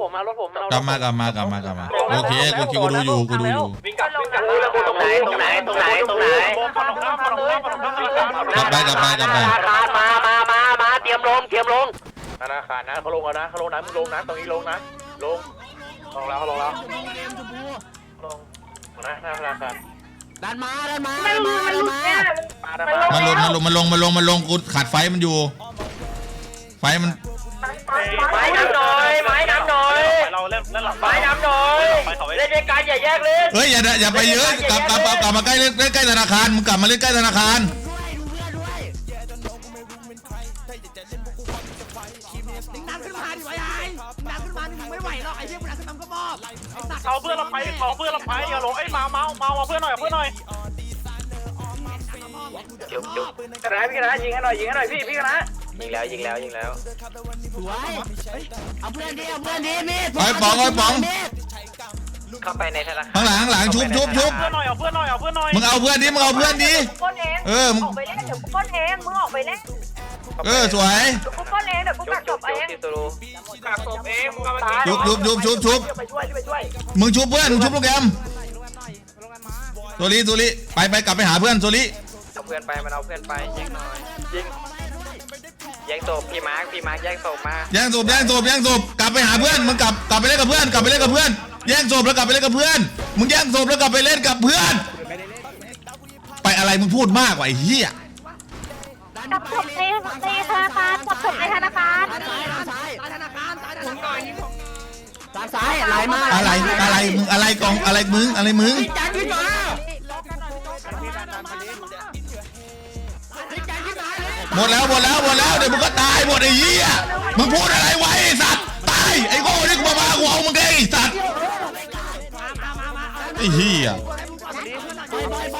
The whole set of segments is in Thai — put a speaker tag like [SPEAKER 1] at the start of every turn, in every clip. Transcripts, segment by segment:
[SPEAKER 1] ผมมารถผม
[SPEAKER 2] กลับมากลับมากลับมากลับมาโอเคกูคิดกูดูอยู่กูดูอยู่
[SPEAKER 1] วิ่งกลับวิ่งกลับ
[SPEAKER 3] ตรงไหนตรงไหนตรงไหนตรงไหน
[SPEAKER 1] ฝั่งตรงข้ามฝั่งตรงข้ามฝั่งตรงข้าม
[SPEAKER 2] กลับไปกลับไปกลับไป
[SPEAKER 3] ธนาคารมามามามาเตรียมลงเตรียมลง
[SPEAKER 1] ธนาคารนะเขาลงแล้วนะเขาลงนะมึงลงนะตรงนี้ลงนะลงลงแล้วเขาลงแล้วลงนะหน้าธนาคาร
[SPEAKER 4] ดันมาดันมา
[SPEAKER 5] มันหลุดมันหลุดเนี่ย
[SPEAKER 1] มาดา
[SPEAKER 2] มันลงมันลงมันลงมันลงมันลงกูขาดไฟมันอยู่ ไฟมัน
[SPEAKER 3] ไม้น้ำหน่อยไม้น้ำหน่อย
[SPEAKER 1] เราเล่นเล่นหลัง
[SPEAKER 3] ไม้น้ำหน่อยเล่นด้วยกันอย่าแยกเล่น
[SPEAKER 2] เฮ้ยอย่าอย่าไปเยอะกลับกลับกลับกลับมาใกล้เล่นใกล้ธนาคารมึงกลับมาเล่นใกล้ธนาคาร
[SPEAKER 4] ดันขึ้นมาดิไว้ไอ้ดันขึ้นมาดิมึงไม่ไหวหรอกไอ้เหี้ยมึงดันขึ้นมาก็มอบไอ้สัตว์
[SPEAKER 1] เอาเพื่อนเราไปเอาเพื่อนเราไปอย่าลงไอ้มาเมาเมาเอาเพื่อนหน่อยเอาเพื่อนหน่อย
[SPEAKER 3] จุ๊บจุ๊บ
[SPEAKER 1] กระไรพี่กระไรยิงให้หน่อยยิงให้หน่อยพี่พี่กระไร
[SPEAKER 3] ยิงแล้วยิงแล้วยิงแล้ว
[SPEAKER 4] สวยเอาเพื่อนดิเอาเพื่อนดิมีด
[SPEAKER 2] ไอ้ป๋องไอ้ป๋อง
[SPEAKER 4] มีด
[SPEAKER 3] เข้าไปในธนาคาร
[SPEAKER 2] ข้างหลังข้างหลังชุบชุบชุบ
[SPEAKER 1] เพื่อนหน่อยเอาเพื่อนหน่อยเอาเพื่อนหน่อย
[SPEAKER 2] มึงเอาเพื่อนดิมึงเอาเพื่อนดิ
[SPEAKER 5] ก้นเอง
[SPEAKER 2] เออมึง
[SPEAKER 5] ออกไปเล่นเดี๋ยวกูก้นเองมึงออกไปเล่น
[SPEAKER 2] เออสวย
[SPEAKER 5] เดี๋ยวกูก้นเองเดี๋ยวกู
[SPEAKER 3] จุ๊
[SPEAKER 5] กั
[SPEAKER 3] บ
[SPEAKER 5] กจ
[SPEAKER 3] จุ๊บบ
[SPEAKER 5] เอง
[SPEAKER 3] ที่ตูรู
[SPEAKER 1] กักศพเองมึงกำลัง
[SPEAKER 2] ชุบชุบชุบชุบชุบ
[SPEAKER 1] ไปช่วยไปช่วย
[SPEAKER 2] มึงชุบเพื่อนมึงชุบโปรแกรมโซลิโซลิไปไปกลับไปหาเพื่อนโซลิ
[SPEAKER 3] เอาเพื่อนไปมันเอาเพื่อนไปแยกหน่อยยิง แยกศพพี่มาร์คพี่มาร์คแยกศพมา
[SPEAKER 2] แย่งศพแย่งศพแย่งศพกลับไปหาเพื่อนมึงกลับกลับไปเล่นกับเพื่อนกลับไปเล่นกับเพื่อนแย่งศพแล้วกลับไปเล่นกับเพื่อนมึงแย่งศพแล้วกลับไปเล่นกับเพื่อน ไปอะไรมึงพูดมากกว่าไอ้เหี้ย
[SPEAKER 4] ดัน
[SPEAKER 5] กับศพในในธนาคารกับศพในธนาคาร
[SPEAKER 4] ซ้ายซ้ายซ้ายธนาคารซ้ายธนาคารซ้ายซ้ายไหลมา
[SPEAKER 2] อะไรอะไรมึงอะไรกองอะไรมึงอะไรมึง
[SPEAKER 4] จันขึ้นมา
[SPEAKER 2] หมดแล้วหมดแล้วหมดแล้วเดี๋ยวมึงก็ตายหมดไอ้เหี้ยมึงพูดอะไรไว้ไอ้สัตว์ตายไอ้โง่นี่กูมามากูเอามึงไงไอ้สัตว์ไอ้เหี้ย
[SPEAKER 4] ไปไปไป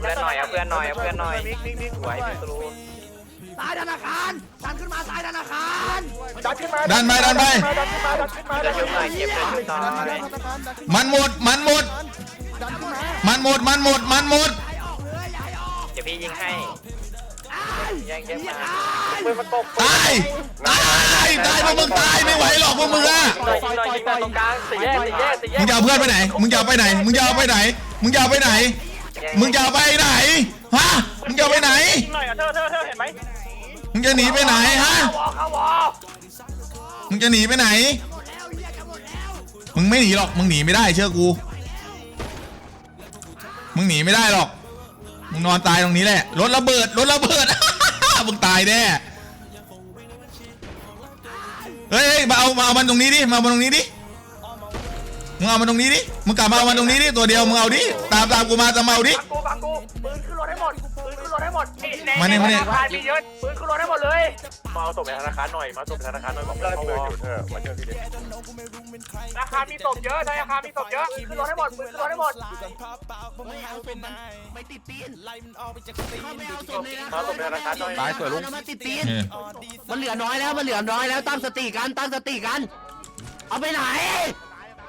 [SPEAKER 3] เพื่อนหน่อยเอาเพื่อนหน่อยเอาเพื่อนหน่อยสวยพี่ตูรู
[SPEAKER 4] ซ้ายธนาคารดันขึ้นมาซ้ายธนาคาร
[SPEAKER 1] ดันขึ้นมา
[SPEAKER 2] ดันไปดันไป
[SPEAKER 1] ดันขึ้นมาดันขึ้นมา
[SPEAKER 3] เดินชุบหน่อยเก็บเดินชุบหน่อย
[SPEAKER 2] มันหมดมันหมด มันหมดมันหมดมันหมด
[SPEAKER 3] เดี๋ยวพี่ยิงให้แยกแยกมา
[SPEAKER 1] ปืนมันตก
[SPEAKER 2] ตายตายตายพวกมึงตายไม่ไหวหรอกพวกมึงอะ
[SPEAKER 3] หน่อยยิงหน่อยยิงหน่อยตรงกลางสี่แยกสี่แยกสี่แย
[SPEAKER 2] มึ
[SPEAKER 3] ก
[SPEAKER 2] งจะเอาเพื่อนไปไหน มึงจะเอาไปไหน มึงจะเอาไปไหน มึงจะเอาไปไหน มึงจะเอาไปไหนฮะ มึงจะเอาไปไหน
[SPEAKER 1] ยิงหน่อยอะเธอเธอเธอเห็นไหม
[SPEAKER 2] มึงจะหนีไปไหนฮะ
[SPEAKER 1] วอเข้าวอ
[SPEAKER 2] มึงจะหนีไปไหน มึงไม่หนีหรอก มึงหนีไม่ได้เชื่อกู มึงหนีไม่ได้หรอก มึงนอนตายตรงนี้แหละรถระเบิดรถระเบิด มึงตายแน่เฮ้ยเฮ้ยมาเอามาเอามันตรงนี้ดิมาเอามันตรงนี้ดิมึงเอามันตรงนี้ดิมึงกลับมาเอามันตรงนี้ดิตัวเดียวมึงเอาดิตามตามกูมาตามมาเอาดิ
[SPEAKER 1] ฟังกูฟังกูปืนขึ้นรถให้หมดกู มดนี่ใน
[SPEAKER 2] มานี่มานี่
[SPEAKER 1] ธนาคารมีเยอะปืนขึ้นรถให้หมดเลยมาเอาศพในธนาคารหน่อยมาเอาศพในธนาคารหน่อยบอกเราปืนอยู่เออมาเจอพี่เด็กธนาคารมีศพเยอะธนาคารมีศพเยอะปืนขึ้นรถให้หมดปืนขึ้นรถให้หมด
[SPEAKER 4] ไม่เอาศพมันไม่ติดตีนเข้าไม่เอาศพเลยนะ
[SPEAKER 1] มาเอาศพในธนาคารหน่อย
[SPEAKER 2] ตายสวยลุง
[SPEAKER 4] มันติดตีน
[SPEAKER 2] เออ
[SPEAKER 4] มันเหลือน้อยแล้ว มันเหลือน้อยแล้วตั้งสติกัน ตั้งสติกัน เอาไปไหน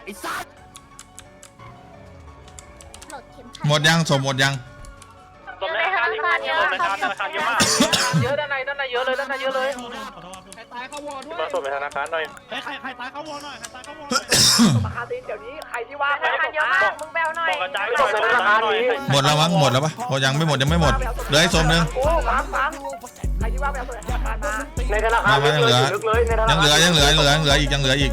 [SPEAKER 4] ไอ้สัตว์
[SPEAKER 2] หมดยังสมหมดยัง
[SPEAKER 1] ศพในธนาคารเยอะศพในธนาคารเยอะมากเยอะด้านในด้านในเยอะเลยด้านในเยอะเลยมาศพในธนาคารหน่อย
[SPEAKER 5] ธนาคารตีเดี๋ยวนี้ใครที่ว่าธนาคารเยอะมากมึงแบลหน่อย
[SPEAKER 1] บอกกระจายไปศพในธนาคารหน่อย
[SPEAKER 2] หมดแล้วมั้งหมดแล้วปะโอยังไม่หมดยังไม่หมดเหลือไอ้สมหนึ่ง
[SPEAKER 5] โอ้ฟังฟังใครที่ว่าแบลธนาคารมา
[SPEAKER 1] ในธนาคาร
[SPEAKER 2] มามายังเหลือ
[SPEAKER 1] เลยในธนา
[SPEAKER 2] ยัง
[SPEAKER 1] คาร
[SPEAKER 2] เหลือยังเหลือยังเหลือยังเหลืออีกยังเหลืออีก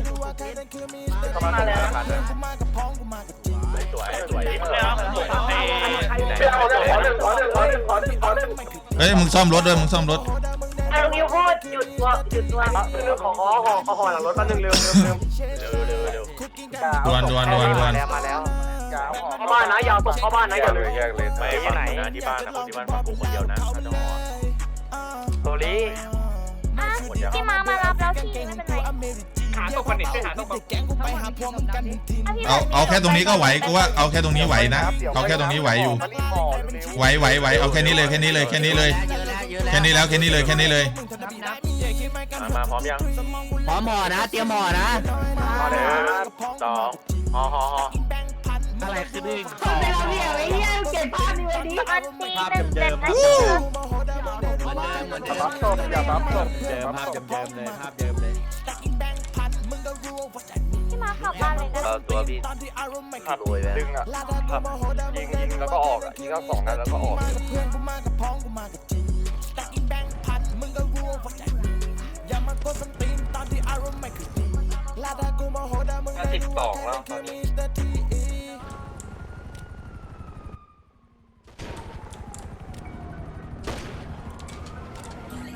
[SPEAKER 2] เฮ้ยมึงซ่อมรถด้วยมึงซ่อมรถ
[SPEAKER 5] เอานิ้วโคตรหยุดตัวหยุดตัว
[SPEAKER 1] เรื่องของขอขอขอขอหลังรถมาหนึ่งเร็วเร็วเร็วเร็วเร็วเร็ว
[SPEAKER 2] ดวนดวนดวนดวน
[SPEAKER 3] แล้วมาแล้ว
[SPEAKER 1] เข้าบ้านนะยาวตกเข้าบ้านนะอย่าเลยแยกเลยไม่ฟังนที่บ้านนะคนที่บ้านฟังกูคนเดียวนะถ้าจะห่อ
[SPEAKER 3] โซลี่
[SPEAKER 6] พี่มามารับแล้วพี่ไม่เป็นไร
[SPEAKER 1] หาตกกันนี่หาตกกัน
[SPEAKER 2] เอาเอาแค่ตรงนี้ก็ไหวกูว่าเอาแค่ตรงนี้ไหวนะเอาแค่ตรงนี้ไหวอยู่ ไหวไหวไหวเอาแค่นี้เลยแค่นี้เลยแค่นี้เลย
[SPEAKER 4] เยอะแล้วเยอะแล้ว
[SPEAKER 2] แค่นี้แล้วแค่นี้เลยแค่นี้เลย
[SPEAKER 1] มาพร้อมยัง
[SPEAKER 4] พร้อมหมอนะ เตรียมหมอนะ
[SPEAKER 1] พอแล้วสองห่อห่อห่อ
[SPEAKER 4] อะไรคือดึง
[SPEAKER 5] คนไม่เราเหี้ยไอ้เหี้ยเก็บภาพนี้ไว้ดิ
[SPEAKER 6] อันตีหนึ่งเจ็ดนะ
[SPEAKER 2] วู้
[SPEAKER 1] รับศพอย่ารับศพ
[SPEAKER 7] เดิมภาพเดิมๆเลยภาพเดิมเลย
[SPEAKER 8] พี่
[SPEAKER 9] ขับ
[SPEAKER 8] รวยแล้ว
[SPEAKER 9] ดึงอะขับยิงยิงแล้วก็ออกอะยิงก็สองนัดแล้วก็ออก
[SPEAKER 8] สิบสองแล้วตอนนี้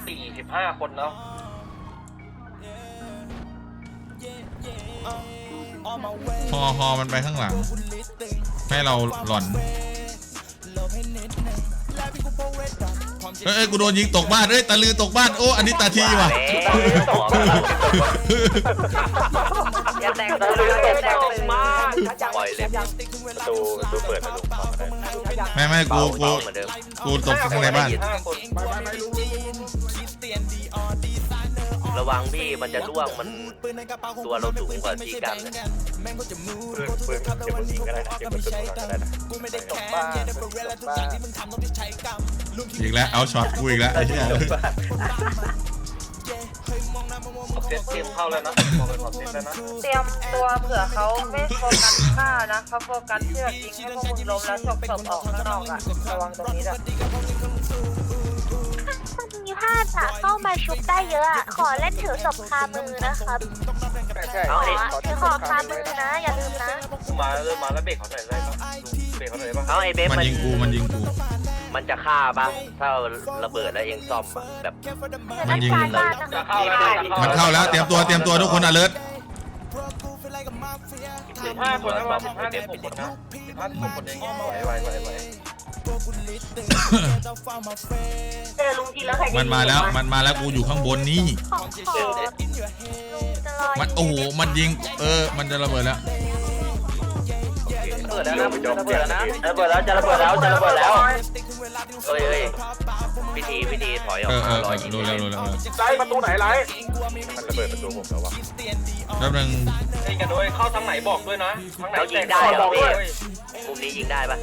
[SPEAKER 8] สี่สิบห้าคนแล้ว
[SPEAKER 2] ฮอฮอมันไปข้างหลัง ให้เราหล่อนเอ้ยเอ้ยกูโดนยิงตกบ้านเอ้ยตะลือตกบ้านโอ้อันนี้ตาทีว่ะ
[SPEAKER 10] อย่าแต่ง
[SPEAKER 8] ตะลือตกตกมาก
[SPEAKER 9] ปล่อยเลยประตูประตูเปิดประตูเข้ามาได้
[SPEAKER 2] ไม่ไม่กูกู
[SPEAKER 8] เบาเหมือนเดิม
[SPEAKER 2] กูตกข้างในบ้าน
[SPEAKER 8] ห้าคน ระวังพี่มันจะร่วงมันตัวเราสูงกว่าจีกันนะ
[SPEAKER 9] ปืนปืนเก็บบนยิงก็ได้นะเก็บบนปืนก็ได้นะตกบ้านตกบ้าน
[SPEAKER 2] อีกแล้วเอาช็อตกูอีกแล้วไอ้เหี้ย
[SPEAKER 8] ขอบเซตเตรียมเข้าแล้วนะบอกเลยขอบเซตแล้วนะ
[SPEAKER 10] เตรียมตัวเผื่อเขาไม่โฟกัสฆ่านะเขาโฟกัสเชือกยิงให้พวกมึงล้มแล้วฉกศพออกข้างนอกอะระวังตรงนี้ด้วย
[SPEAKER 6] มีพลาดอะเข้ามาชุบได้เยอะอะขอเล่นถือศพคามือนะครับ
[SPEAKER 9] ใช่
[SPEAKER 6] ขอถือของคามือนะ อย่าลืมนะ
[SPEAKER 8] มาเริ่มมาแล้วเบรกเขาหน่อยได้ปะเบรกเขาหน่อยได้ปะเอาไอ้เบฟ
[SPEAKER 2] มันยิงกูมันยิงกู
[SPEAKER 8] มันจะฆ่าปะถ้าระเบิดแล้วเองซ่อมอะแบบ
[SPEAKER 2] มันยิง
[SPEAKER 6] การบ้านนะ
[SPEAKER 8] จะ
[SPEAKER 6] คะ
[SPEAKER 8] เข้าแล้ว
[SPEAKER 2] มันเข้าแล้วเตรียมตัวเตรียมตัวทุกคน alert
[SPEAKER 8] สิบห้าคนแล้วมาสิบห้าสิบหกคนนะสิบห้าสิบหกคนเองไหวไหวไหวไหว
[SPEAKER 10] เจอลุงทีแล้วใครจะ
[SPEAKER 2] มันมาแล้วมันมาแล้วกูอยู่ข้างบนนี่
[SPEAKER 6] ของขอลุงจะรอ
[SPEAKER 2] มันโอ้โหมันยิงเออ มันจะระเบิดแล้ว
[SPEAKER 8] ระเบิดแล้วนะจะระเบิดแล้วนะระเบิดแล้วจะระเบิดแล้วจะระเบิดแล้วเฮ้ย เฮ้ยพิธีพิธีถอยออก
[SPEAKER 2] เออเอ
[SPEAKER 8] มา
[SPEAKER 2] อ
[SPEAKER 8] ร
[SPEAKER 2] เอ
[SPEAKER 8] อ
[SPEAKER 2] อ
[SPEAKER 8] ยิง
[SPEAKER 2] รู้แล้วรู้แล้วเออ
[SPEAKER 9] ไล่ประตูไหนไล่มันระเบิดประตูผมแล้ววะ
[SPEAKER 2] แป๊บนึง
[SPEAKER 8] เล่นกันด้วยเข้าทางไหนบอกด้วยนะทางไหนยิงได้เหรอพี่มุมนี้ยิงได้ปะ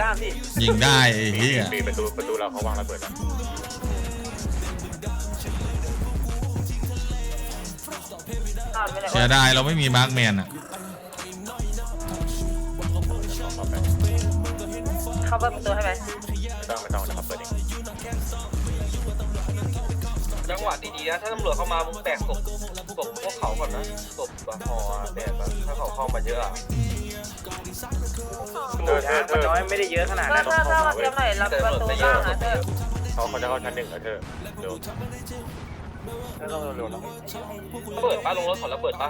[SPEAKER 8] ด้านพี่
[SPEAKER 2] ยิงได้ไอ้เหี้ย
[SPEAKER 9] ปีประตูประตูเราเขาวางระเบิดแล้ว
[SPEAKER 10] นอนไปเลย
[SPEAKER 2] เสียดายเราไม่มีมาร์กแมนอะ
[SPEAKER 10] เข้าเปิดประตูให้ไหม
[SPEAKER 9] ไม่ะ
[SPEAKER 8] ถ้าตำรวจเข้ามามึงแตกศพศพพวกเขาก่อนนะศพบาฮอแตกอะถ้าเขาเข้ามาเยอะอะ
[SPEAKER 9] เธอเธอเธอ
[SPEAKER 8] น้อยไม่ได้เยอะขนาด
[SPEAKER 10] เพื่อ
[SPEAKER 8] นั้น
[SPEAKER 10] เพื่อเพื่อมาเตรียมหน่อยรับประตูล่างนะเธอ
[SPEAKER 9] เขาเขาจะเข้าชั้นหนึ่งแล้วเธอเดี๋ยว
[SPEAKER 8] เปิดป้าลงรถขอแล้วเปิดป้า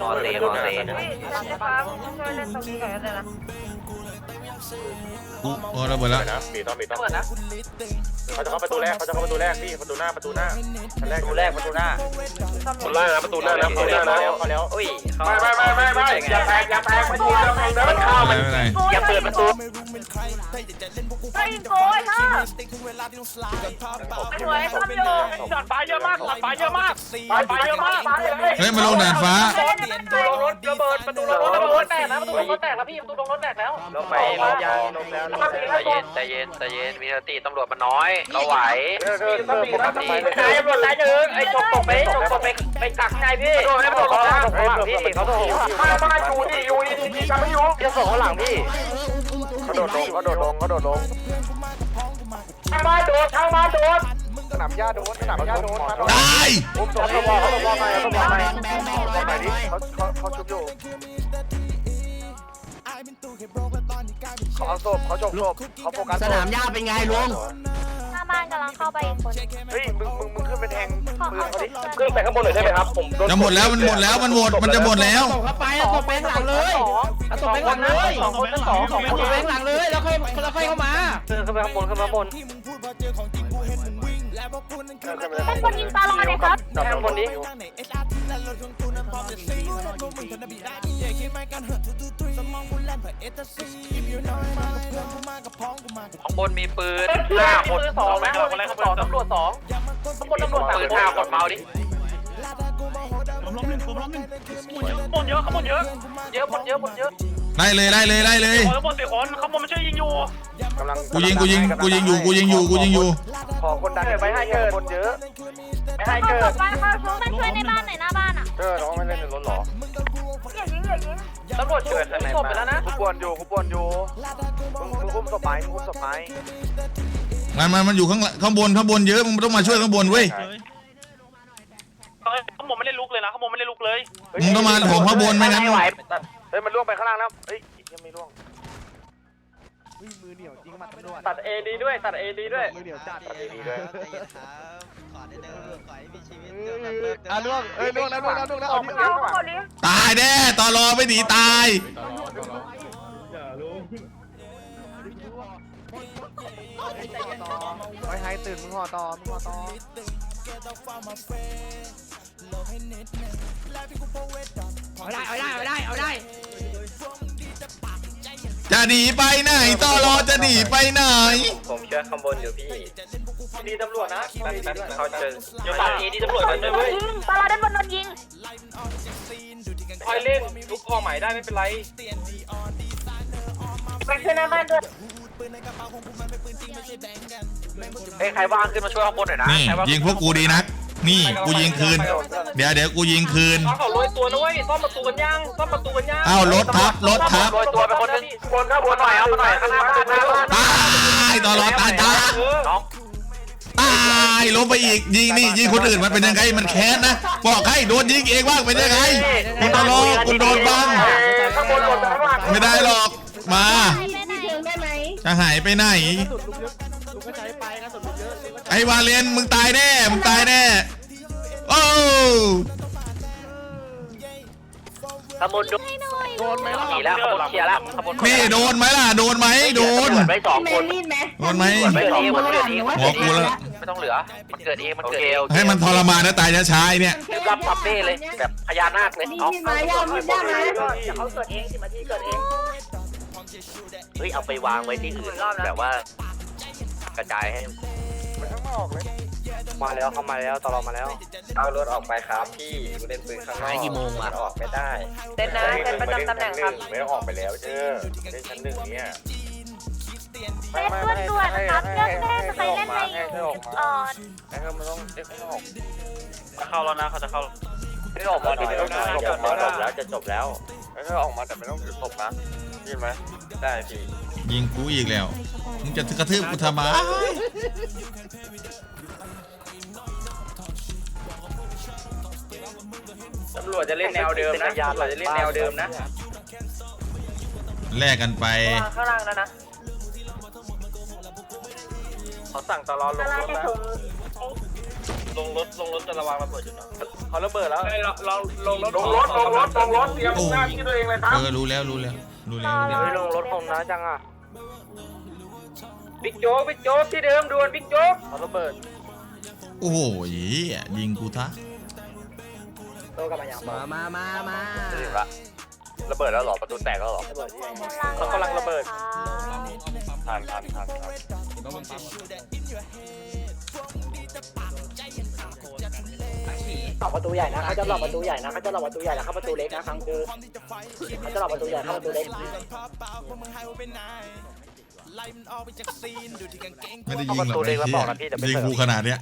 [SPEAKER 9] นอนเซนอนเซน
[SPEAKER 10] เฮ้ยรัชฟ้าช่วยเล่นตรงนี้ก่อนได้นะ
[SPEAKER 2] กูเออระเบิดแล้ว
[SPEAKER 9] นะปีต้องปีต้อง
[SPEAKER 10] เปิดนะ
[SPEAKER 9] เขาจะเข้าประตูแรกเขาจะเข้าประตูแรกพี่ประตูหน้าประตูหน้าชั้นแรก
[SPEAKER 8] ประตูแรกประตูหน้า
[SPEAKER 9] ประตูหน้านะประตูหน้านะประตูหน้านะเขาแล้ว
[SPEAKER 8] อุ้ย
[SPEAKER 9] ไม่ไม่ไม่ไม่ไม่อย่าแตกอย่าแตกประตูอย่าแตกมันเข้า
[SPEAKER 2] ไม่
[SPEAKER 9] มัน
[SPEAKER 2] เป็นไร
[SPEAKER 8] อย่าเปิดประตู
[SPEAKER 10] ไอ้โกยเธอสวยทำอยู่
[SPEAKER 9] จอดฟ้าเยอะมากจอดฟ้าเยอะมากฟ้าฟ้าเยอะมากฟ้าเลย
[SPEAKER 2] เฮ้ยมาลงด่านฟ้า
[SPEAKER 9] ประตูรถระเบิดประตูรถระเบิดแตกนะประตูรถแตกแล้วพี่ประตูรถแตกแล้ว
[SPEAKER 8] ลงไปลงยางลงแล้วใจเย็นใจเย็นใจเย็นมีสติตำรวจมันน้อยเราไหว
[SPEAKER 9] เออเออเออปกติ
[SPEAKER 8] นไอ้จกตกไปจกตกไปไปกักนายพี่
[SPEAKER 9] โดนให้ประตู
[SPEAKER 8] เขา
[SPEAKER 9] เขา
[SPEAKER 8] ส่งข้างหลังพี่เขาส่ง
[SPEAKER 9] มามาอยู่ดิอยู่ดิดีกันไม่อยู่
[SPEAKER 8] จะส่งข้างหลังพี่
[SPEAKER 9] เขาโดดลงเขาโดดลงเขาโดดลงทางบ้านโดดทางบ้านโดดสนามหญ้าโดดสนามหญ้าโดด
[SPEAKER 2] ตาย
[SPEAKER 9] ผมส่งเขาบอกเขาบอกไงเขาบอกไงบอกไงดิเขาเขาเขาชุบอยู่เขาเอาศพเขาจกศพเขาโฟกัส
[SPEAKER 4] สนามหญ้าเป็นไงลุง
[SPEAKER 6] บ้านกำลังเข้าไปอีกคน
[SPEAKER 9] เฮ้ยมึงมึงมึงขึ้นไปแทง
[SPEAKER 6] ขอ
[SPEAKER 9] ปืน
[SPEAKER 6] เอา
[SPEAKER 9] เขา
[SPEAKER 6] ศ
[SPEAKER 9] ดิ
[SPEAKER 6] พ
[SPEAKER 9] ขึ้นไปข้างบนหน่อยได้ไหมครับผม
[SPEAKER 2] จะหมดแล้วมันหมดแล้วมันหมดมันจะหมดแล้ว
[SPEAKER 4] ส่งเข้าไปเอาส่งไปข้างหลังเลยเอาส่งไปข้างหลังเลย
[SPEAKER 9] สองคนทั้งสองสอง
[SPEAKER 4] เอา
[SPEAKER 9] คน
[SPEAKER 4] ส่งไปข้างหลังเลยแล้วค่อยแล้วค่อยเข้ามา
[SPEAKER 8] ขึ้นไปข้างบนขึ้นไปข้างบน
[SPEAKER 6] ท่านคนยิงตาลอยเลยครับ
[SPEAKER 9] จับ ข้างบนนี้
[SPEAKER 8] ข้างบนมีปืน
[SPEAKER 9] ห้าคนสองนะคนแรกเขาสองตำรวจสองข้างบนตำรวจสาม
[SPEAKER 8] ปืน
[SPEAKER 9] คน
[SPEAKER 8] ห้าคนเมาดิ
[SPEAKER 9] บนเยอะข้างบนเยอะเยอะบนเยอะบนเยอะ
[SPEAKER 2] ไล่เลยไล่เลยไล่เลย
[SPEAKER 9] ข้างบนสี่คนข้างบนมันช่วยยิงอยู่
[SPEAKER 11] กำลัง
[SPEAKER 2] กูยิงกูยิงกูยิงอยู่กูยิงอยู่กูยิงอยู่
[SPEAKER 11] ขอคนดันไปให้เกิดคนเยอะ
[SPEAKER 9] ไม่ให้เกิด
[SPEAKER 6] บ้านเขาชุบมาช่วยในบ้านหน่อยหน้าบ้านอะ
[SPEAKER 11] เออน้องไม่เล่นในรถหรอ
[SPEAKER 10] อย่ายิงอย่ายิง
[SPEAKER 9] ตำรวจช่วยข้างในไปแล้วนะ
[SPEAKER 11] กูปวนอยู่กูปวนอยู่มึงมึงอุ้มศพไม้มึงอุ้มศพไม้
[SPEAKER 2] มันมันมันอยู่ข้างหลังข้างบนข้างบนเยอะมึงต้องมาช่วยข้างบนเว้ย
[SPEAKER 9] ข้างบนไม่ได้ลุกเลยนะข้างบนไม่ได้ลุกเลย
[SPEAKER 2] มึงต้องมาโถมข้างบนไม่งั้น
[SPEAKER 11] เฮ้ยมันล่วงไปข้างล่างแล้วเฮ้ยยังไม่ล่วง
[SPEAKER 9] ตัดเอดีด้วยตัดเอดีด้วย
[SPEAKER 11] มือเดียวจัดดีๆด้วย
[SPEAKER 7] อะล่วงเอ้ยล่วงแล้วล่วงแล้วล่วงแล้ว
[SPEAKER 10] อ
[SPEAKER 7] เอา
[SPEAKER 10] อก
[SPEAKER 7] ดิ
[SPEAKER 10] เขาเขาดิ
[SPEAKER 2] ตายแน่ตอรอไม่หนีตาย
[SPEAKER 7] ไอ้ไฮตื่นมึงห่อต่อมึงห่อต่อ
[SPEAKER 4] เอาได้ เอาได้ เอาได้ เอาได้
[SPEAKER 2] จะหนีไปไหนตอรอจะหนีไปไหน
[SPEAKER 8] ผมเชื่ อข้างบนอยู่พี่
[SPEAKER 9] ดีตำรวจนะ
[SPEAKER 8] แป๊บแป๊บเขาเจอเดี๋ยวตัดเอดีตำรวจมาด้วยเว้ย
[SPEAKER 6] ยิงตลอดด้านบนโดนยิง
[SPEAKER 8] คอยเล่นลุกคอใหม่ได้ไม่เป็นไร
[SPEAKER 10] ไปช่วยหน้าบ้านด้วย
[SPEAKER 9] เฮ้ยใครว่างขึ้นมาช่วยข้างบนหน่อยนะ
[SPEAKER 2] นี่
[SPEAKER 9] ใครว่าง
[SPEAKER 2] ยิงพวกกูดีนัก นี่กูยิงคืน เดี๋ยวเดี๋ยวกูยิงคืน
[SPEAKER 8] น้องเขาโรยตัวนะเว้ยซ่อมประตูกันยังซ่อมประตูกันยัง
[SPEAKER 2] อ้าวรถทับรถทับ
[SPEAKER 9] โรยตัวไปคนนึงบนข้างบนหน่อยเอามาหน่อยข้างหน้าบ้านหน้าบ้าน
[SPEAKER 2] ตายตอรอตายตาย
[SPEAKER 9] น้อง
[SPEAKER 2] ตายล้มไปอีกยิงนี่ยิงคนอื่นมันเป็นยังไงมันแค้นนะบอกให้โดนยิงเองบ้างเป็นยังไงคุณตอรอคุณโดนบ้าง
[SPEAKER 9] ข้างบนหมดข้างล่าง
[SPEAKER 2] ไม่ได้หรอกมา
[SPEAKER 6] ไปไหน
[SPEAKER 10] ได้ไหม
[SPEAKER 2] จะหายไปไหน
[SPEAKER 7] ลุงก็ใช้ไปกระสุนลุงเยอะลุงก็ใช้
[SPEAKER 2] ไอ้วาเลนมึงตายแน่มึงตายแน่ โอ้
[SPEAKER 9] ข้างบนโดน
[SPEAKER 6] ให้หน่อย
[SPEAKER 7] โดนไหมล่ะ
[SPEAKER 9] ขี่แล้วข้างบนเคลียร์แล้วข้างบน
[SPEAKER 2] นี่โดนไหมล่ะ โดนไหมโดน
[SPEAKER 9] ไปสองคน
[SPEAKER 10] รีดไหม
[SPEAKER 2] โดนไหม
[SPEAKER 9] ไปสองคนเกิดเอง
[SPEAKER 2] หัวกูแล้ว
[SPEAKER 9] ไม่ต้องเหลือ มันเกิดเองมันเกิดเอง
[SPEAKER 2] ให้มันทรมานนะตายช้าๆไอ้เนี่ย
[SPEAKER 9] รีบรับปับเป้เลยแบบพญานาคเลย
[SPEAKER 10] มี
[SPEAKER 9] เอา
[SPEAKER 10] มีดไม้ยาวมีดได้ไหมเดี๋ยวเขาเกิดเองสิบนาทีเกิดเอง
[SPEAKER 9] เฮ้ยเอาไปวางไว้ที่อื่นแบบว่า กระจายให้
[SPEAKER 11] มันข้างนอกเลย
[SPEAKER 9] มาแล้วเข้ามาแล้วตลอดมาแล้ว
[SPEAKER 8] เอารถออกไปครับพี่กูเล่นปืนข้างนอก
[SPEAKER 4] หายกี่โมงวะ
[SPEAKER 8] นออกไม่ได้
[SPEAKER 10] เต้นนะเต้นประจำตำแหน่งครับ
[SPEAKER 11] ไม่ต้องออกไปแล้วเจ้อเล่นชั้นหนึ่งเนี่ย
[SPEAKER 6] เล่นด่วนๆนะครับเลือกเล่นใครเล่นอะไรอยู่เออ
[SPEAKER 11] ไอ้เธอมันต้องเล่นข้างนอก
[SPEAKER 9] เข้าแล้วนะเขาจะเข้า
[SPEAKER 11] ไม่ออกมาดิไม่ต้องถือศพ
[SPEAKER 8] จ
[SPEAKER 11] นะ
[SPEAKER 8] บแล้วจะจบแล้ว
[SPEAKER 11] ไอ้เธอออกมาแต่ไม่ต้องถือศพนะยินไหม
[SPEAKER 8] ได้พี่
[SPEAKER 2] ยิงกูอีกแล้ว มึงจะกระทืบกูทำไม
[SPEAKER 8] ตำรวจจะเล่นแนวเดิมนะตำรวจจะเล่นแนวเดิมนะ
[SPEAKER 2] แลกกันไป
[SPEAKER 10] วางข้างล่างแล้วนะ
[SPEAKER 8] เขาสั่งตลอดล
[SPEAKER 10] ข้าง
[SPEAKER 8] ง
[SPEAKER 10] ล่าง
[SPEAKER 8] รถ
[SPEAKER 10] แค่
[SPEAKER 8] นะ
[SPEAKER 10] ถุง
[SPEAKER 8] ลงรถลงรถจะระวังระเบิดอยู่นะ
[SPEAKER 11] เขาระเบิดแล้ว
[SPEAKER 8] เราลงรถ
[SPEAKER 9] ลงรถลงรถลงรถเตรียม
[SPEAKER 2] โอ้
[SPEAKER 9] หน้าที่ตัวเองเลยครับ
[SPEAKER 2] เออรู้แล้วรู้แล้วรู้แล้วรู้แล้ว
[SPEAKER 11] ไม่ลงรถคงนะจังอะ
[SPEAKER 8] บิ๊กโจ๊กบิ๊กโจ๊กที่เดิมด่วนบิ๊กโจ๊ก
[SPEAKER 11] เขาระเบิด
[SPEAKER 2] โอ้โหเหี้ยยิงกูทะ
[SPEAKER 4] มามามามา
[SPEAKER 11] ถึงละระเบิดแล้วหรอประตูแตกแล้วหรอเขากำลังระเบิดทันทันทันทัน
[SPEAKER 5] หลอกประตูใหญ่นะเขาจะหลอกประตูใหญ่นะเขาจะหลอกประตูใหญ่แล้วเข้าประตูเล็กนะครั้งคือเขาจะหลอกประตูใหญ่เข้าประตูเล็ก
[SPEAKER 2] ไม่ได้ยิงหรอกไอ้เหี้ยยิงกูขนาดเนี้ย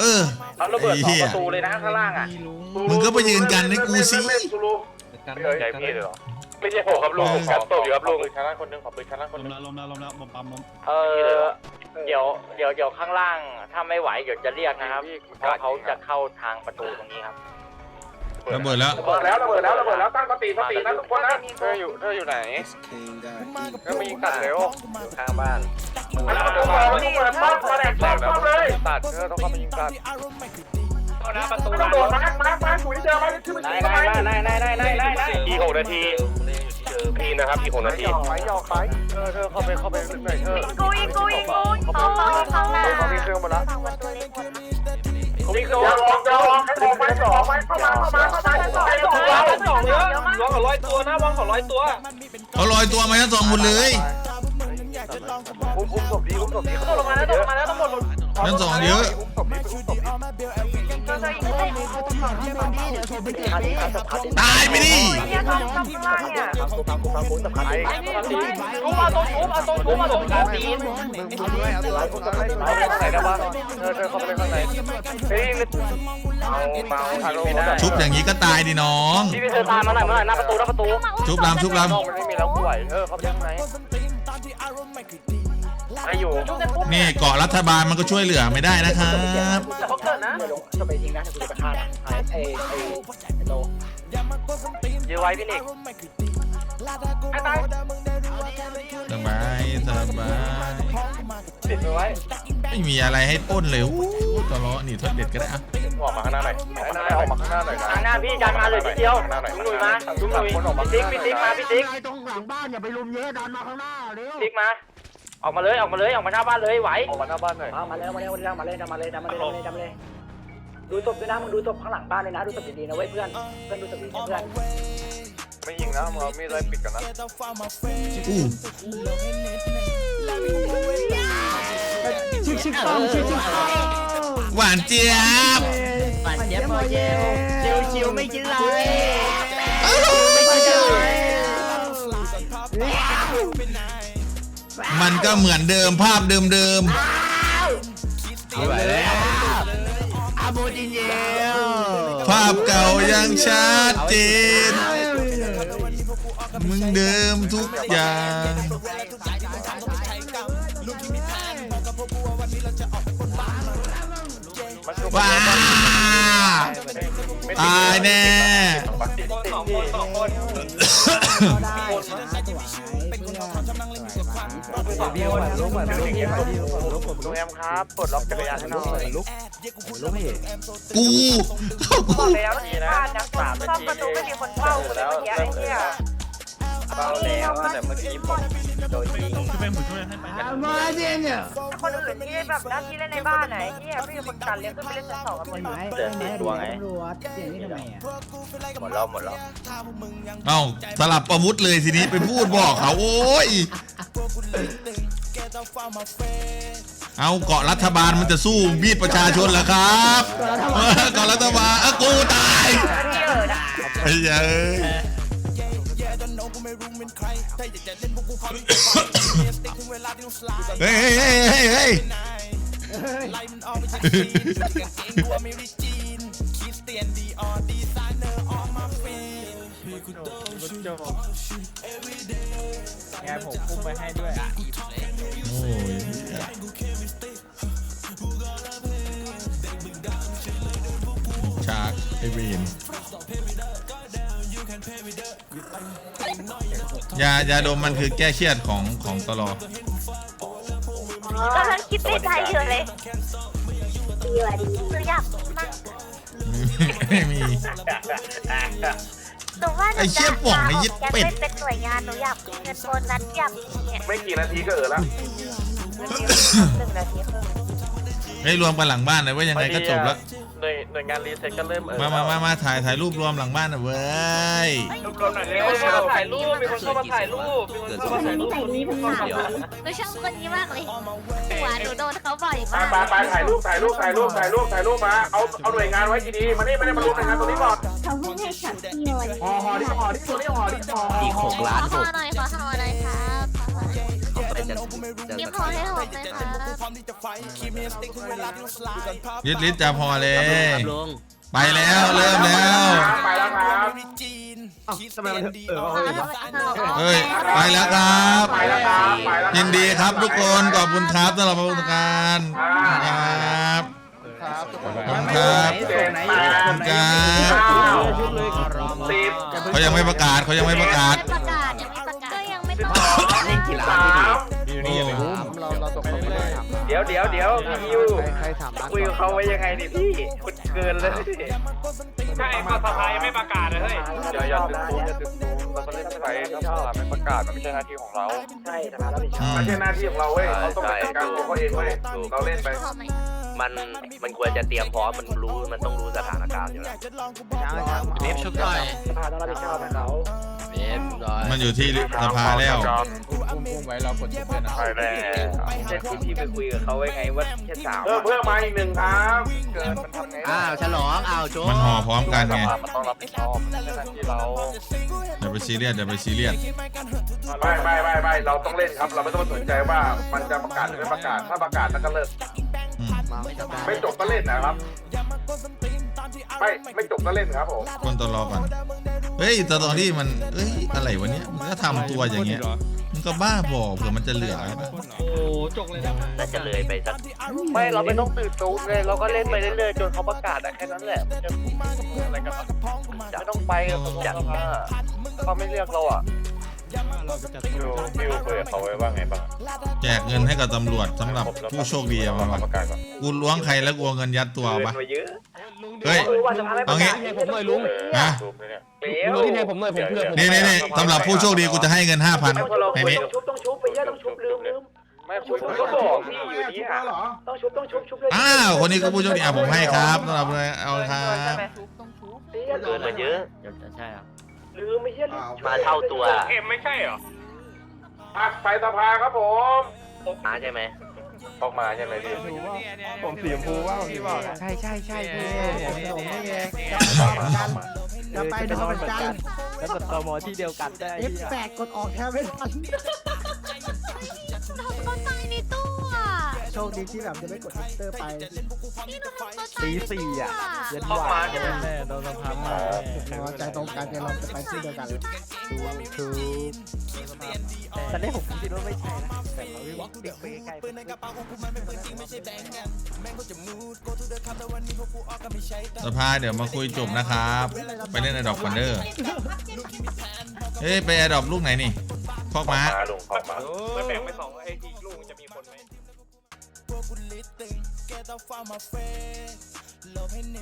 [SPEAKER 2] เออ
[SPEAKER 8] เขาระเบิด
[SPEAKER 2] ไอ้
[SPEAKER 8] สอง
[SPEAKER 2] เหี้ย
[SPEAKER 8] ประตูเลยนะข้างล่างอะ
[SPEAKER 2] มึงก็ไปยืนกันให้กูสิ
[SPEAKER 11] ใจพี่เลยหรอ
[SPEAKER 9] ไม่ใช่ผมครับลุงผมกัดตบอยู่ครับลุง
[SPEAKER 11] ปืนชั้นล่างคนนึงขอปืนชั้นล่างคนนึง
[SPEAKER 9] เออเดี๋ยวเดี๋ยวเดี๋ยวข้างล่างถ้าไม่ไหวเดี๋ยวจะเรียกนะครับเพราะเขาจะเข้าทางประตูตรงนี้ครับ
[SPEAKER 2] ระเบิดแล้ว
[SPEAKER 9] ระเบิดแล้วระเบิดแล้วระเบิดแล้วตั้งสติสตินะทุกคนนะ
[SPEAKER 11] เธออยู่เธออยู่ไหนเธอมายิงตัดเร็ว
[SPEAKER 8] ข้างบ้าน
[SPEAKER 9] ระเบิดระเบิดบ้านมาแดกบ้านเข้าเลย
[SPEAKER 11] ตัดเธอต้องเข้ามายิงตัด
[SPEAKER 9] ไม่ต้องโดดมามามาถุยเจอมาขึ้นมา
[SPEAKER 8] ได้
[SPEAKER 9] ยิง
[SPEAKER 8] ได้
[SPEAKER 9] ทำไม
[SPEAKER 8] ได้ได้ได้ได้ได้
[SPEAKER 9] อีกหกนาทีพีนะครับอีกหกนาที
[SPEAKER 11] หยอกไปหยอกไปเธอเธอเข้าไปเข้าไปลึกหน่อยเธอ
[SPEAKER 6] กูยิงกูยิงกูเขาเขาเขาล่ะ
[SPEAKER 11] เขามีเครื่องหมดแล้ว
[SPEAKER 6] ฝั่งประตูเล็กหมดนะ
[SPEAKER 9] มีโดนออกจะออกให้ ออกไปออกไปเข้ามาเข้ามาเข้ามาเข้ามาเข้ามา
[SPEAKER 8] วางสองเยอะวางของร้อยตัวนะวางของร้อยตัว
[SPEAKER 2] เขาลอยตัวมาทั้งสองหมดเลย
[SPEAKER 11] อุ้มอุ้มศพดีอุ้มศพดีเขา
[SPEAKER 10] ลงมาแล้วลงมาแล้วต้งหมด
[SPEAKER 2] ทั้งสองเยอะ
[SPEAKER 11] อุ้มศพดีอุ้มศพดี
[SPEAKER 10] ช่วยช่วยยิงให้
[SPEAKER 5] ขาดขาดศพขาด
[SPEAKER 2] ตายไปดิ
[SPEAKER 10] เฮียทำทำข้างล่างเนี่ย
[SPEAKER 5] ฟังกูฟังกูฟังกูศพขาด
[SPEAKER 9] ไอ้
[SPEAKER 8] ทุบเอาตัวทุบเอาตัวทุบเอาตัวทุบตีน
[SPEAKER 7] มึงด้วยเอาตัว
[SPEAKER 5] ไอ้กูศพขาด
[SPEAKER 11] เอาไปข้างใน ได้ปะเธอเธอเข้าไปข้างในเฮ้ยเอาเมาทางลงไม่ได้
[SPEAKER 2] ชุบอย่างนี้ก็ตายดิน้อง
[SPEAKER 11] พี่พี่เธอตามมาหน่อยมาหน่อยหน้าประตูหน้าประตู
[SPEAKER 2] ชุบลำชุบล
[SPEAKER 11] นอกมันไม่มีแล้วกูไหวเออเข้าไปข้างในไออยู่ำ
[SPEAKER 2] นี่เกาะรัฐบาลมันก็ช่วยเหลือไม่ได้นะครับ
[SPEAKER 8] แต่เขาเกิดนะ
[SPEAKER 5] เดี๋ยวลงศพไปยิงนะเดี๋ยวกูจะไปฆ่านะไอ้ไอ้ไอ้โล
[SPEAKER 11] ยื้อไว้พี่นิก
[SPEAKER 8] ไอ้ตาย
[SPEAKER 2] สบายสบาย
[SPEAKER 11] ติดไว้
[SPEAKER 2] ไม่มีอะไรให้ปล้นเลยอู้ตลอดนี่ทดเด็ดก็ได้อะ
[SPEAKER 11] ออกมาข้างหน้าหน่อยไอ้นายออกมาข้างหน้าหน่อยนะ
[SPEAKER 8] ข้างหน้าพี่ดันมาเลยทีเดียว
[SPEAKER 11] ข้างหน้าหน่อย
[SPEAKER 8] ลุงหนุ่ยมาลุงหนุ่ย
[SPEAKER 11] คนออกมา
[SPEAKER 8] พี่ติ๊กพี่ติ๊กมาพี่ติ๊ก
[SPEAKER 4] ตรงหลังบ้านอย่าไปลุมเยอะดันมาข้างหน้าเร็ว
[SPEAKER 8] ติ๊กมาออกมาเลยออกมาเลยออกมาหน้าบ้านเลยไหว
[SPEAKER 11] ออกมาหน้าบ้านหน่อย
[SPEAKER 5] มามาแล้วมาแล้วมาเลยมาเลยมาเลยมาเลยมาเลยมาเลยดูศพด้วยนะมึงดูศพข้างหลังบ้านเลยนะดูศพดีๆนะเว้ยเพื่อนเพื่อนดูศพดีๆเพื่อน
[SPEAKER 11] ไม่ยิงนะมึงเอามีดไล่ปิดกันนะ
[SPEAKER 2] อู้หวานเจี๊ยบ
[SPEAKER 4] ปั่นเจ็บพอเจ็บชิวชิวไม่กินไรไม่กินไร
[SPEAKER 2] มันก็เหมือนเดิมภาพเดิมเดิม
[SPEAKER 4] เอาแล้วอาโมจินเยล
[SPEAKER 2] ๆภาพเก่ายังชัดเจนมึงเดิมทุกอย่าง ว้าตายแน่
[SPEAKER 8] สองคนสองคน
[SPEAKER 11] เดียวลุกเหมือนลุกอย่างเงี้ยลุงแอมครับปลดล็อกจักรยานให้หน่อยลุก
[SPEAKER 2] กู
[SPEAKER 10] บอกแล้วที่บ้านนะซ่อมประตูไม่มีคนเฝ้ากูเลยเมื่อกี้ไอ้เหี้ย
[SPEAKER 11] เบาแล้วแต่เมื่อกี้ผมโดนยิง
[SPEAKER 4] อาโมจินเย
[SPEAKER 10] คนอื่นที่แบบหน้าที่เล่นในบ้านไหนเหี้ยพี่คนกันเลี้ยงขึ้นไปเล่นชั้นสองกันหมดเลย
[SPEAKER 11] เดือดติดตัวไงหมดแล้วหมดแล้ว
[SPEAKER 2] เอ้าสลับอาวุธเลยทีนี้ไปพูดบอกเขาโอ้ยเอาเกาะรัฐบาลมันจะสู้มีดประชาชนเหรอครับเกาะรัฐบาลเย้ อ้ากูตาย
[SPEAKER 10] ที่เออนะ
[SPEAKER 2] ไอ้เหี้ยเฮ้ยเฮ้ยเฮ้ยเฮ้ยเฮ้ย
[SPEAKER 7] ไงผมคุมไปให้ด้วย
[SPEAKER 2] โอ้ยชาร์กไอเวน ยายาดมมันคือแก้เครียดของของตลอ
[SPEAKER 6] กำลังคิดในใจอยู่เลยหนูอยากนั่ง
[SPEAKER 2] ไม่มี
[SPEAKER 6] หนูว่าหนู
[SPEAKER 2] ไอ้เชี่ยป่องไอ้ยึด
[SPEAKER 6] แก
[SPEAKER 2] เป็ด
[SPEAKER 6] ไม่เป็นหน่วยงานหนูอยากมีเงินโบนัสอยากเนี่ย
[SPEAKER 9] ไม่กี่นาทีก็เออแล้ว
[SPEAKER 10] หนึ่งนาทีครึ่ง
[SPEAKER 2] ให้รวมกันหลังบ้านเลยว่ายังไงก็จบแล้ว
[SPEAKER 11] หน่วยห น่วยงานรีเซ็ตก็เริ่มเออ
[SPEAKER 2] มามามามาถ่ายถ่ายรูปรวมหลังบ้านนะเว้ย
[SPEAKER 9] รวมหน่อย
[SPEAKER 8] มี
[SPEAKER 9] เร็ว
[SPEAKER 8] คนเข้ามาถ่ายรูปมีคนเข้ามาถ่ายรูปมีคนเข้ามาถ่ายรูป
[SPEAKER 6] หนูชอบคนนี้มากเลยหัวหนูโดนเขาบ่อย
[SPEAKER 9] ไป
[SPEAKER 6] มาก
[SPEAKER 9] ไปไปถ่ายรูปถ่ายรูปถ่ายรูปถ่ายรูปถ่ายรูปมาเอาเอาหน่วยงานไว้ดีๆมานี่ไม่ได้มารวมหน่วยงานตรงนี้ก่อน
[SPEAKER 6] เขาเพิ่งให้ฉันพี่เลย
[SPEAKER 9] ห่อห่อที่ห่อที่ตัวนี้ห่อที่ห่อ
[SPEAKER 4] อีกหก
[SPEAKER 6] ขอ
[SPEAKER 4] ล้าน
[SPEAKER 6] ข
[SPEAKER 4] ห
[SPEAKER 6] อกหน่อยขอขอหน่อยครั
[SPEAKER 4] จะจะ
[SPEAKER 6] มีพอให้หกไหมครับ
[SPEAKER 2] ลิดลิดจะพอเลย
[SPEAKER 4] ครับลุง
[SPEAKER 2] ไปแล้วเริ่มแล้ว
[SPEAKER 9] ไปแล้วครับ
[SPEAKER 7] ทำไมมันเออ
[SPEAKER 2] เฮ้ยไปแล้วครับ
[SPEAKER 9] ไปแล้วครับไปแล้ว
[SPEAKER 2] ยินดีครับทุกคนขอบคุณครับสำหรับประสบการณ์ครับ
[SPEAKER 7] ครับ
[SPEAKER 2] ขอบคุณครับ
[SPEAKER 9] เจ็ดแปด
[SPEAKER 2] ขอบคุณครับ
[SPEAKER 9] สิบ
[SPEAKER 2] เขายังไม่ประกาศเขายังไม่ประกาศ
[SPEAKER 6] ไม่ประกาศยังไม่ประกาศก็ยังไม่ต้อง
[SPEAKER 4] เล่นกี่ล้าน
[SPEAKER 9] สา
[SPEAKER 4] พี่ดิ
[SPEAKER 9] ม
[SPEAKER 2] โอ้
[SPEAKER 7] เราเราตกลงไม่ได้ถาม
[SPEAKER 8] เดี๋ยวเดี๋ยวเดี๋ยวพี่ยู
[SPEAKER 7] ใครถามร้าน
[SPEAKER 8] คุยกับเขาไว้ยังไงนี่พี่คุณเกินเลยถ้าไอ้ข้อสภายังไม่ประกาศเลยเฮ้ย
[SPEAKER 11] อย่าอย่าดึงตูอย่าดึงตูเราก็เล่นไปถ้าผ่านไม่ประกาศมันไม่ใช่หน้าที่ของเรา
[SPEAKER 5] ใช่ทำงานรับผิดชอบ
[SPEAKER 2] อืม
[SPEAKER 9] ไม่ใช่หน้าที่ของเราเว้ยเขาต้องจัดการตัวเขาเองเว้ยเราเล่นไป
[SPEAKER 6] พอไห ม
[SPEAKER 12] มันมันควรจะเตรียมพร้อมมันรู้มันต้องรู้สถานการณ์อยู่แล้ว
[SPEAKER 7] เบฟชุบหน่อย
[SPEAKER 5] สภาต้องรับผิดชอบให้เขา
[SPEAKER 7] เบฟหน่อย
[SPEAKER 2] มันอยู่ที่สภาแล้ว
[SPEAKER 7] อุ้มอุ้มไว้รอกดชุบด้วยนะ
[SPEAKER 1] ไปแล้ว
[SPEAKER 11] เช่นที่พี่ไปคุยกับเขาไว้ไงว่าแค่สาม
[SPEAKER 9] เพิ่มเพิ่มมาอีกหนึ่งครับเกินมันทำไง
[SPEAKER 12] อ้าวฉลองอ้าวโจ
[SPEAKER 2] มันห่อพร้อมกันไง
[SPEAKER 1] มันต้องรับผิดชอบในหน้าที่เรา
[SPEAKER 2] อย่าไปซีเรียสอย่าไปซีเรียส
[SPEAKER 9] ไม่ไม่ไม่ไม่เราต้องเล่นครับ เราไม่ต้องมาสนใจว่ามันจะประกาศหรือไม่ประกาศถ้าประกาศแล้วก็เลิก
[SPEAKER 2] อืม
[SPEAKER 9] ไม่จบก็เล่นนะครับ ไม่ไม่จบก็เล่นครับผม
[SPEAKER 2] คนตัวรอก่อนเฮ้ยตอนที่มันเอ้ยอะไรวะเนี้ยมันก็ทำตัวอย่างเงี้ยมันก็บ้าบอเผื่อมันจะเหลือใช่ปะ
[SPEAKER 12] น่าจะเลยไปสัก
[SPEAKER 11] ไม่เราไม่ต้องตื่นตูมเลยเราก็เล่นไปเรื่อยๆจนเขาประกาศอะแค่นั้นแหละมันจะอะไรกันไม่ต้องไปกับสภาเขาไม่เรียกเราอะ
[SPEAKER 1] ฟิวฟิวคุยกับเขาไว้ว่าไงบ้าง
[SPEAKER 2] แจกเงินให้กับตำรวจสำหรับผู้โชคดีอะมา
[SPEAKER 1] ประกาศก่อน
[SPEAKER 2] กูล้วงใครแล้วกูเอาเงินยัดตัวปะ
[SPEAKER 11] เกินมาเยอะ
[SPEAKER 2] เฮ้ย
[SPEAKER 5] ว่าสภาไม่ป
[SPEAKER 2] เอา
[SPEAKER 5] ระ
[SPEAKER 2] งี้
[SPEAKER 5] กาศผมหน่อยลุง
[SPEAKER 2] ฮะ
[SPEAKER 1] ซูมเลยเนี่ย
[SPEAKER 11] เดี๋ยว
[SPEAKER 7] ที่ไหนผมหน่อยผมเพื่อนผม
[SPEAKER 2] นี่นี่นี่สำหรับผู้โชคดีกูจะให้เงินห้าพันในนี้
[SPEAKER 5] ต้องชุบต้องชุบไปเยอะต้องชุบลืมลืม
[SPEAKER 11] ไม่คุยก็บอกพี่อยู่นี่อะ
[SPEAKER 5] ต้องชุบต้องชุบชุบเลย
[SPEAKER 2] อ้าวคนนี้ก็ผู้โชคดีอะผมให้ครับสำหรับเลยเอาครั
[SPEAKER 10] ใช่
[SPEAKER 2] บ
[SPEAKER 10] ไหม
[SPEAKER 12] เกินมาเยอะใช่ครับ
[SPEAKER 5] ลืมไม่เชื่อลืม
[SPEAKER 12] มาเท่าตัว
[SPEAKER 9] เอ็มไม่ใช่เหรอพักไปสภาครับผม
[SPEAKER 12] มาใช่ไหม
[SPEAKER 1] ออกมาใช่ไหมพี่
[SPEAKER 7] ผมสีชมพูว่าพี่บอกใช่ใช่ใช่พี่ผมนี่ไง
[SPEAKER 5] จะไปนอนกัน
[SPEAKER 7] แล้วกดตมที่เดียวกันได้
[SPEAKER 5] เอฟแปดกดออกแทบไม่ทัน โชคดีที่แบบจะไม่กดฮิตเตอร์ไป
[SPEAKER 6] นี่หนูทำเขาตาย
[SPEAKER 7] ตีสี่อะเย็นหวานแน่โดนสภาพมา
[SPEAKER 5] ใจตรงกันเดี๋ยวเราจะไปที่เดียวกัน
[SPEAKER 7] ทูตอนแรกผมคิดว่าไม่ใช่นะแต่เราวิ่งเด็กไปใกล้
[SPEAKER 2] สภาเดี๋ยวมาคุยจบนะครับ ไปเล่นไอดอกคอนเดอร์เฮ้ยไปไอดอกลูกไหนนี่พอกม้า
[SPEAKER 1] มาลุงออกมา
[SPEAKER 9] ไม่แบ่งไปสองไอ้อีกลูก จะมีคนไหม